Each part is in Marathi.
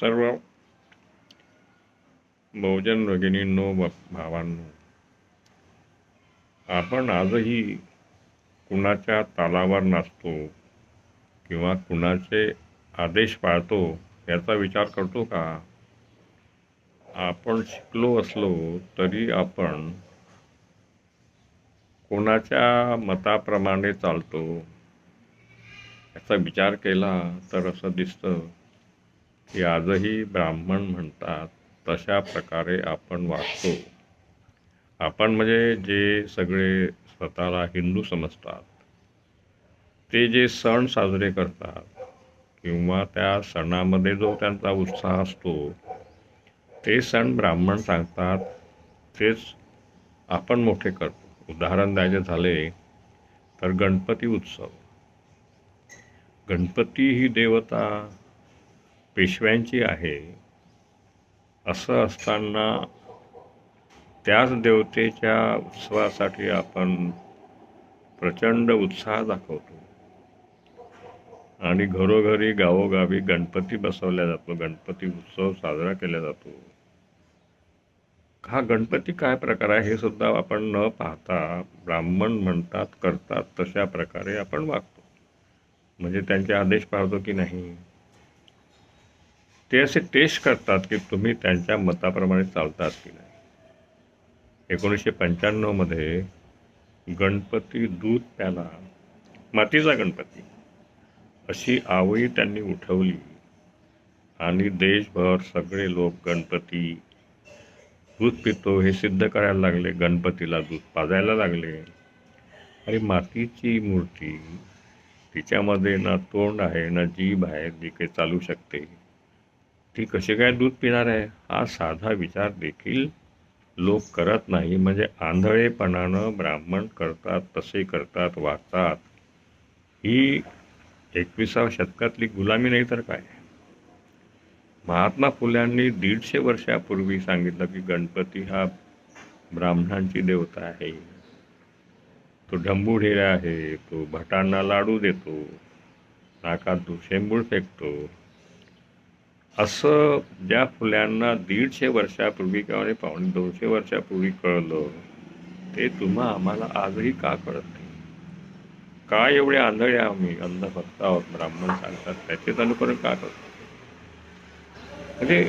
सर्व बहुजन भगिनींनो भावांनो आपण आजही कुणाच्या तालावर नाचतो किंवा कुणाचे आदेश पाळतो याचा विचार करतो का? आपण शिकलो असलो तरी आपण कोणाच्या मताप्रमाणे चालतो याचा विचार केला तर असं दिसतं. की आजही ब्राह्मण म्हणतात तशा प्रकारे आपण वागतो. आपण म्हणजे जे सगळे स्वतःला हिंदू समजतात ते जे सण साजरे करतात किंवा त्या सणामध्ये जो त्यांचा उत्साह असतो ते सण ब्राह्मण सांगतात तेच आपण मोठे करतो. उदाहरण द्यायचे झाले तर गणपती उत्सव. गणपती ही देवता पेशव्यांची आहे. असं असताना त्याच देवतेच्या उत्सवासाठी आपण प्रचंड उत्साह दाखवतो. आणि घरोघरी गावोगावी गणपती बसवला जातो गणपती उत्सव साजरा केला जातो. हा गणपती काय प्रकार आहे हे सुद्धा आपण न पाहता ब्राह्मण म्हणतात करतात तशा प्रकारे आपण वागतो. म्हणजे त्यांचे आदेश पाळतो की नाही? ते असे टेस्ट करतात की तुम्ही त्यांच्या मताप्रमाणे चालतात की नाही. एकोणीसशे पंच्याण्णवमध्ये गणपती दूध प्याला मातीचा गणपती अशी आवई त्यांनी उठवली. आणि देशभर सगळे लोक गणपती दूध पितो हे सिद्ध करायला लागले गणपतीला दूध पाजायला लागले. आणि मातीची मूर्ती तिच्यामध्ये ना तोंड आहे ना जीभ आहे जी काही चालू शकते. ती कशी काय दूध पिणार आहे? हा साधा विचार देखील लोक करत नाही. म्हणजे आंधळेपणानं ब्राह्मण करतात तसे करतात वागतात. ही एकविसाव्या शतकातली गुलामी नाही तर काय? महात्मा फुल्यांनी दीडशे वर्षापूर्वी सांगितलं की गणपती हा ब्राह्मणांची देवता आहे. तो ढंबुढेरा आहे तो भटांना लाडू देतो नाकात तो शेंबूळ फेकतो. असं ज्या फुल्यांना दीडशे वर्षापूर्वी किंवा पावणे दोनशे वर्षापूर्वी कळलं ते तुम्हा आम्हाला आजही का कळत नाही? का एवढे आंधळे आम्ही अंधभक्त आहोत ब्राह्मण सांगतात त्याचेच अनुकरण का करतो? म्हणजे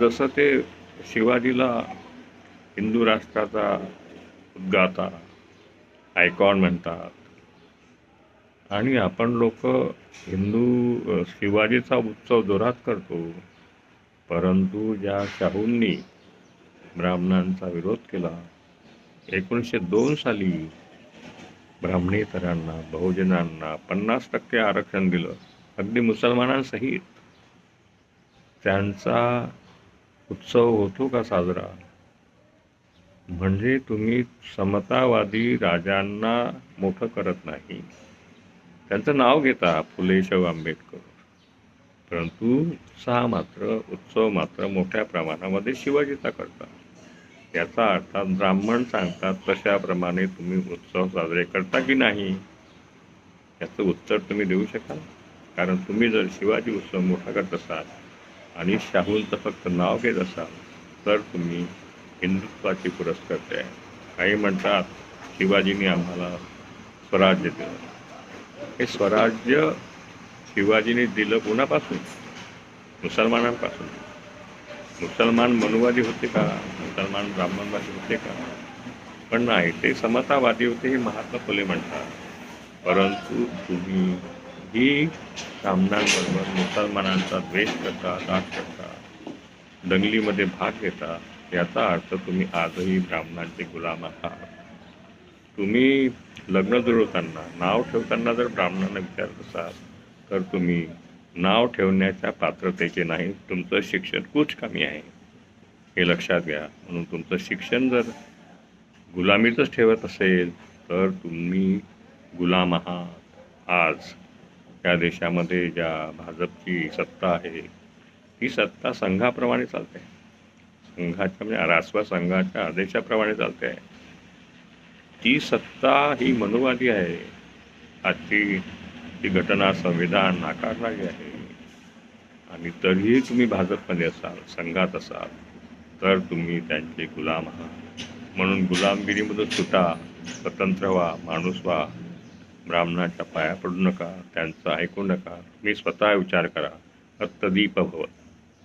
जसं ते शिवाजीला हिंदू राष्ट्राचा उद्गाता आयकॉन म्हणतात आणि आपण लोक हिंदू शिवाजीचा उत्सव जोरात करतो. परंतु ज्या शाहूंनी ब्राह्मणांचा विरोध केला एकोणीसशे दोन साली ब्राह्मणेतरांना बहुजनांना पन्नास टक्के आरक्षण दिलं. अगदी मुसलमानांसहित. त्यांचा उत्सव होतो का साजरा? म्हणजे तुम्ही समतावादी राजांना मोठं करत नाही. त्यांचं नाव घेता फुले शाहू आंबेडकर. परंतु उत्साह मात्र उत्सव मात्र मोठ्या प्रमाणामध्ये शिवाजीचा करता याचा अर्थात ब्राह्मण सांगतात तशाप्रमाणे तुम्ही उत्सव साजरे करता की नाही? याचं उत्तर तुम्ही देऊ शकाल. कारण तुम्ही जर शिवाजी उत्सव मोठा करत असाल आणि शाहूंचं फक्त नाव घेत असाल तर तुम्ही हिंदुत्वाची पुरस्कर्ते आहे. काही म्हणतात शिवाजीने आम्हाला स्वराज्य दिलं. हे स्वराज्य शिवाजीने दिलं कुणापासून? मुसलमानांपासून. मुसलमान मनुवादी होते का? मुसलमान ब्राह्मणवादी होते का? पण नाही ते समतावादी होते हे महात्मा फुले म्हणतात. परंतु तुम्ही ही ब्राह्मणांबरोबर मुसलमानांचा द्वेष करता दाट करता दंगलीमध्ये भाग घेता याचा अर्थ तुम्ही आजही ब्राह्मणांचे गुलाम आहात. तुम्ही लग्न जुळवताना नाव ठेवताना जर ब्राह्मणांना विचारत असाल तर तुम्ही नाव ठेवण्याच्या पात्रतेचे नाही तुमचं शिक्षण कुछ कमी आहे. हे लक्षात घ्या. म्हणून तुमचं शिक्षण जर गुलामीतच ठेवत असेल तर तुम्ही गुलाम आहात. आज या देशामध्ये ज्या भाजपची सत्ता आहे ती सत्ता संघाप्रमाणे चालते. संघाच्या म्हणजे रासवा संघाच्या आदेशाप्रमाणे चालते. आहे ती सत्ता ही मनुवादी आहे. आजची ही घटना संविधान नाकारणारी आहे. आणि तरीही तुम्ही भाजपमध्ये असाल संघात असाल तर तुम्ही त्यांचे गुलाम आहात. म्हणून गुलामगिरीमधून सुटा स्वतंत्र व्हा माणूस व्हा ब्राह्मणाच्या पाया पडू नका त्यांचं ऐकू नका मी स्वतः विचार करा अत्तदीप भवत.